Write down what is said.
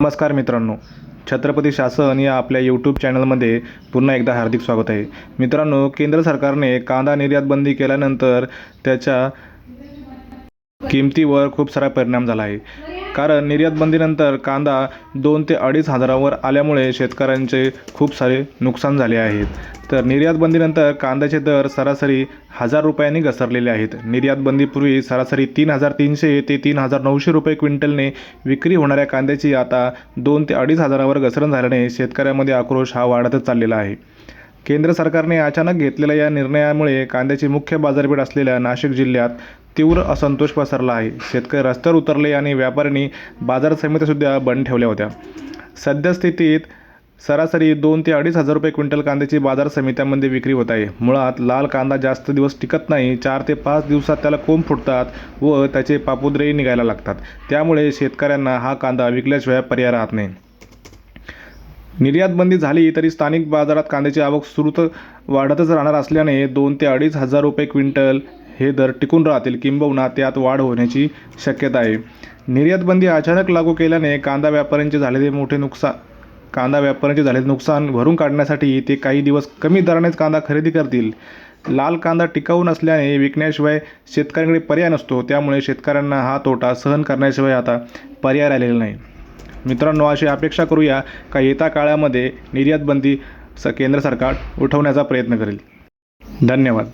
नमस्कार मित्रांनो. छत्रपती शासन या आपल्या यूट्यूब चॅनलमध्ये पुन्हा एकदा हार्दिक स्वागत आहे. मित्रांनो केंद्र सरकारने कांदा निर्यात बंदी केल्यानंतर त्याच्या किमतीवर खूप सारा परिणाम झाला आहे. कारण निर्यात बंदीनंतर कांदा दोन ते अडीच हजारावर आल्यामुळे शेतकऱ्यांचे खूप सारे नुकसान झाले आहेत. तर निर्यात बंदीनंतर कांद्याचे दर सरासरी हजार रुपयांनी घसरलेले आहेत. निर्यात बंदीपूर्वी सरासरी तीन हजार तीनशे ते तीन हजार नऊशे रुपये क्विंटलने विक्री होणाऱ्या कांद्याची आता दोन ते अडीच हजारावर घसरण झाल्याने शेतकऱ्यांमध्ये आक्रोश हा वाढतच चाललेला आहे. केंद्र सरकारने अचानक घेतलेल्या या निर्णयामुळे कांद्याची मुख्य बाजारपेठ असलेल्या नाशिक जिल्ह्यात तीव्र असंतोष पसरला आहे. शेतकरी रस्त्यावर उतरले आणि व्यापाऱ्यांनी बाजार समित्यासुद्धा बंद ठेवल्या होत्या. सद्यस्थितीत सरासरी दोन ते अडीच हजार रुपये क्विंटल कांद्याची बाजार समित्यांमध्ये विक्री होत आहे. मुळात लाल कांदा जास्त दिवस टिकत नाही चार ते पाच दिवसात त्याला कोंब फुटतात व त्याचे पापुद्रेही निघायला लागतात. त्यामुळे शेतकऱ्यांना हा कांदा विकल्याशिवाय पर्याय राहत नाही. निर्यात बंदी झाली तरी स्थानिक बाजारात कांद्याची आवक सुरू वाढतच राहणार असल्याने दोन ते अडीच हजार रुपये क्विंटल हे दर टिकून राहतील. किंबहुना त्यात वाढ होण्याची शक्यता आहे. निर्यातबंदी अचानक लागू केल्याने कांदा व्यापाऱ्यांचे झालेले मोठे नुकसान कांदा व्यापाऱ्यांचे झालेले नुकसान भरून काढण्यासाठी ते काही दिवस कमी दरानेच कांदा खरेदी करतील. लाल कांदा टिकाऊ नसल्याने विकण्याशिवाय शेतकऱ्यांकडे पर्याय नसतो. त्यामुळे शेतकऱ्यांना हा तोटा सहन करण्याशिवाय आता पर्याय राहिलेला नाही. मित्रांनो अशी अपेक्षा करूया का येत्या काळामध्ये निर्यातबंदी स केंद्र सरकार उठवण्याचा प्रयत्न करेल. धन्यवाद.